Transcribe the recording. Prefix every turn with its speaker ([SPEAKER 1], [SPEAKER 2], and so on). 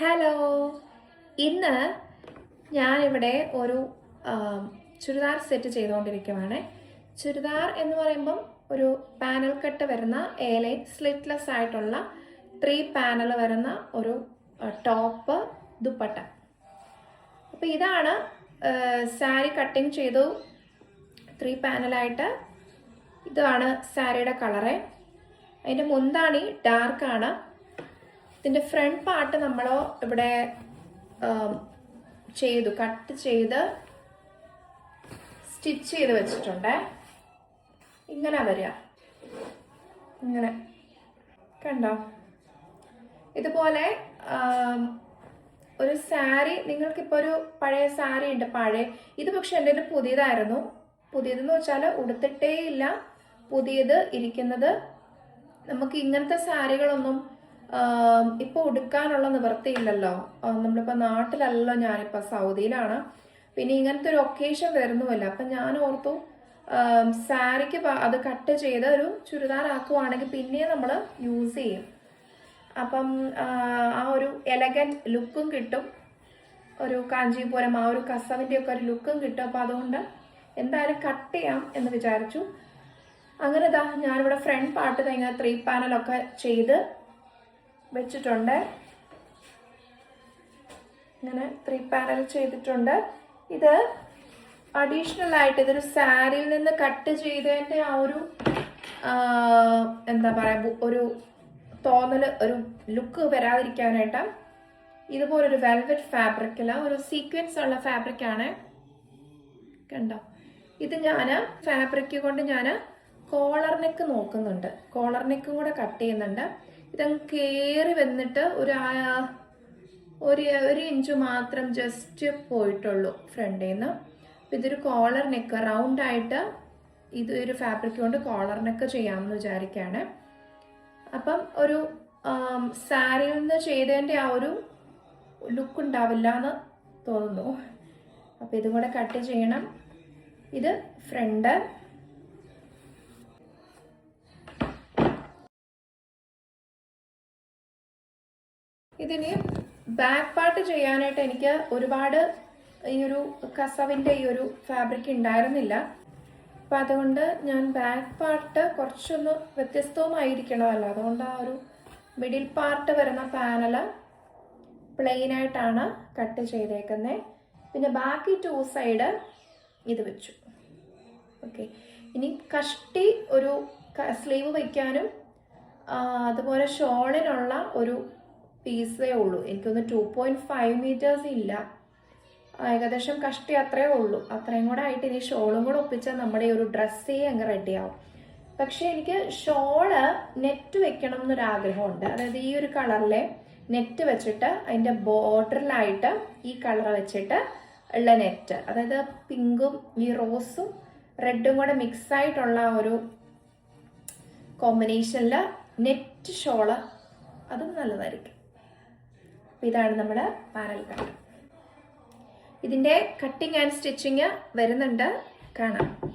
[SPEAKER 1] Hello ഇന്ന് ഞാനിവിടെ ഒരു ചുരിദാർ സെറ്റ് ചെയ്തുകൊണ്ടിരിക്കുവാണ്. ചുരിദാർ എന്ന് പറയുമ്പം ഒരു പാനൽ കട്ട് വരുന്ന ഏലെ സ്ലിറ്റ്ലെസ് ആയിട്ടുള്ള ത്രീ പാനൽ വരുന്ന ഒരു ടോപ്പ് ദുപ്പട്ട. അപ്പോൾ ഇതാണ് സാരി കട്ടിങ് ചെയ്തു ത്രീ പാനലായിട്ട് ഇതാണ് സാരിയുടെ കളറ്. അതിന്റെ മുന്താണി ഡാർക്കാണ്. ഇതിന്റെ ഫ്രണ്ട് പാർട്ട് നമ്മൾ ഇവിടെ ചെയ്തു കട്ട് ചെയ്ത് സ്റ്റിച്ച് ചെയ്ത് വെച്ചിട്ടുണ്ട്. ഇങ്ങനെ വരിക. ഇങ്ങനെ. കണ്ടോ? ഇതുപോലെ ഒരു സാരി നിങ്ങൾക്കിപ്പോൾ ഒരു പഴയ സാരി ഉണ്ട് പഴയ. ഇത് പക്ഷെ എന്റെ ഒരു പുതിയതായിരുന്നു. പുതിയതെന്ന് വെച്ചാൽ ഉടുത്തിട്ടേ ഇല്ല. പുതിയത് ഇരിക്കുന്നത്. നമുക്ക് ഇങ്ങനത്തെ സാരികളൊന്നും ആം, ഇപ്പൊ ഉടുക്കാനുള്ള നിവൃത്തിയില്ലല്ലോ. നമ്മളിപ്പോൾ നമ്മളിപ്പോ നാട്ടിലല്ലോ ഞാനിപ്പോൾ സൗദിയിലാണ്. പിന്നെ ഇങ്ങനത്തെ ഒരു ഒക്കേഷൻ വരുന്നുമല്ല. അപ്പൊ ഞാൻ ഓർത്തു സാരിക്ക് അത് കട്ട് ചെയ്ത് ഒരു ചുരിദാർ ആക്കുവാണെങ്കിൽ പിന്നെ നമ്മൾ യൂസ് ചെയ്യും. അപ്പം ആ, ഒരു എലഗൻ ലുക്കും കിട്ടും. ഒരു കാഞ്ചീപുരം ആ ഒരു കസവിന്റെ ഒക്കെ ഒരു ലുക്കും കിട്ടും. അപ്പോൾ അതുകൊണ്ട് എന്തായാലും കട്ട് ചെയ്യാം എന്ന് വിചാരിച്ചു. അങ്ങനെ ഇതാ ഞാനിവിടെ ഫ്രണ്ട് പാർട്ട് ഇങ്ങനെ ത്രീ പാനലൊക്കെ ചെയ്ത് വെച്ചിട്ടുണ്ട്. ഇങ്ങനെ ത്രീ പാനൽ ചെയ്തിട്ടുണ്ട്. ഇത് അഡീഷണൽ ആയിട്ട് ഇതൊരു സാരിയിൽ നിന്ന് കട്ട് ചെയ്തതിന്റെ ആ ഒരു എന്താ പറയുക ഒരു തോന്നൽ ഒരു ലുക്ക് വരാതിരിക്കാനായിട്ട് ഇതുപോലൊരു വെൽവെറ്റ് ഫാബ്രിക്കിൽ ഒരു സീക്വൻസ് ഉള്ള ഫാബ്രിക്കാണ് കണ്ടോ? ഇത് ഞാൻ ഫാബ്രിക് കൊണ്ട് ഞാൻ കോളർ നെക്ക് നോക്കുന്നുണ്ട്. കോളർ നെക്കും കൂടെ കട്ട് ചെയ്യുന്നുണ്ട്. ഇതങ്ങ് കയറി വന്നിട്ട് ഒരു ഒരു ഒരു ഇഞ്ച് മാത്രം ജസ്റ്റ് പോയിട്ടുള്ളൂ ഫ്രണ്ടിൽ നിന്ന് അപ്പം ഇതൊരു കോളർ നെക്ക് റൗണ്ട് ആയിട്ട് ഇത് ഒരു ഫാബ്രിക് കൊണ്ട് കോളർ നെക്ക് ചെയ്യാമെന്ന് വിചാരിക്കുകയാണ് അപ്പം ഒരു സാരിയിൽ നിന്ന് ചെയ്തതിന്റെ ആ ഒരു ലുക്ക് ഉണ്ടാവില്ല എന്ന് തോന്നുന്നു. അപ്പം ഇതും കൂടെ കട്ട് ചെയ്യണം. ഇത് ഫ്രണ്ട് ഇതിന് ബാക്ക് പാർട്ട് ചെയ്യാനായിട്ട് എനിക്ക് ഒരുപാട് ഈ ഒരു കസവിന്റെ ഈ ഒരു ഫാബ്രിക് ഉണ്ടായിരുന്നില്ല. അപ്പം അതുകൊണ്ട് ഞാൻ ബാക്ക് പാർട്ട് കുറച്ചൊന്ന് വ്യത്യസ്തവുമായിരിക്കണമല്ലോ അതുകൊണ്ട് ആ ഒരു മിഡിൽ പാർട്ട് വരുന്ന പാനൽ പ്ലെയിൻ ആയിട്ടാണ് കട്ട് ചെയ്തേക്കുന്നത് പിന്നെ ബാക്കി ടു സൈഡ് ഇത് വെച്ചു. ഓക്കെ ഇനി കഷ്ടി ഒരു സ്ലീവ് വയ്ക്കാനും അതുപോലെ ഷോളിനുള്ള ഒരു പീസേ ഉള്ളൂ. എനിക്കൊന്ന് ടു പോയിന്റ് ഫൈവ് മീറ്റേഴ്സ് ഇല്ല. ഏകദേശം കഷ്ടി അത്രേ ഉള്ളൂ. അത്രയും കൂടെ ആയിട്ട് ഇനി ഷോളും കൂടെ ഒപ്പിച്ചാൽ നമ്മുടെ ഈ ഒരു ഡ്രസ്സേ അങ്ങ് റെഡിയാവും പക്ഷേ എനിക്ക് ഷോൾ നെറ്റ് വെക്കണം എന്നൊരു ആഗ്രഹമുണ്ട്. അതായത് ഈ ഒരു കളറിലെ നെറ്റ് വെച്ചിട്ട് അതിന്റെ ബോർഡറിലായിട്ട് ഈ കളർ വെച്ചിട്ട് ഉള്ള നെറ്റ് അതായത് പിങ്കും ഈ റോസും റെഡും കൂടെ മിക്സ് ആയിട്ടുള്ള ഒരു കോമ്പിനേഷനിൽ നെറ്റ് ഷോൾ അതും നല്ലതായിരിക്കും. ഇതാണ് നമ്മുടെ പാനൽ കട്ട്. ഇതിന്റെ കട്ടിങ് ആൻഡ് സ്റ്റിച്ചിങ് വരുന്നുണ്ട്. കാണാം.